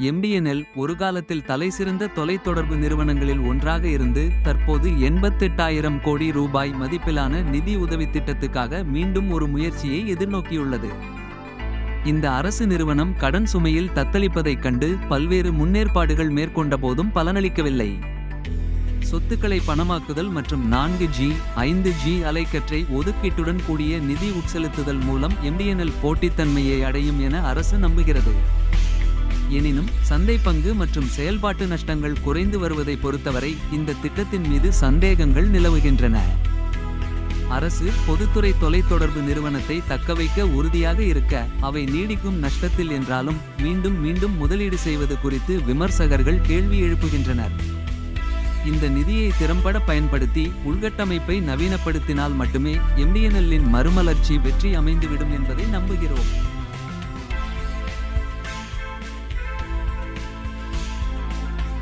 எம்பிஎன்எல் ஒரு காலத்தில் தலைசிறந்த தொலைத்தொடர்பு நிறுவனங்களில் ஒன்றாக இருந்து தற்போது எண்பத்தெட்டாயிரம் கோடி ரூபாய் மதிப்பிலான நிதி உதவி திட்டத்துக்காக மீண்டும் ஒரு முயற்சியை எதிர்நோக்கியுள்ளது. இந்த அரசு நிறுவனம் கடன் சுமையில் தத்தளிப்பதைக் கண்டு பல்வேறு முன்னேற்பாடுகள் மேற்கொண்ட போதும் பலனளிக்கவில்லை. சொத்துக்களை பணமாக்குதல் மற்றும் நான்கு ஜி ஐந்து ஜி அலைக்கற்றை ஒதுக்கீட்டுடன் கூடிய நிதி உட்செலுத்துதல் மூலம் எம்டிஎன்எல் போட்டித்தன்மையை அடையும் என அரசு நம்புகிறது. எனினும் சந்தை பங்கு மற்றும் செயல்பாட்டு நஷ்டங்கள் குறைந்து வருவதை பொறுத்தவரை இந்த திட்டத்தின் மீது சந்தேகங்கள் நிலவுகின்றன. அரசு பொதுத்துறை தொலைத்தொடர்பு நிறுவனத்தை தக்கவைக்க உறுதியாக இருக்க அவை நீடிக்கும் நஷ்டத்தில் என்றாலும் மீண்டும் மீண்டும் முதலீடு செய்வது குறித்து விமர்சகர்கள் கேள்வி எழுப்புகின்றனர். இந்த நிதியை திறம்பட பயன்படுத்தி உள்கட்டமைப்பை நவீனப்படுத்தினால் மட்டுமே எம்டிஎன்எல்லின் மறுமலர்ச்சி வெற்றி அமைந்துவிடும் என்பதை நம்புகிறோம்.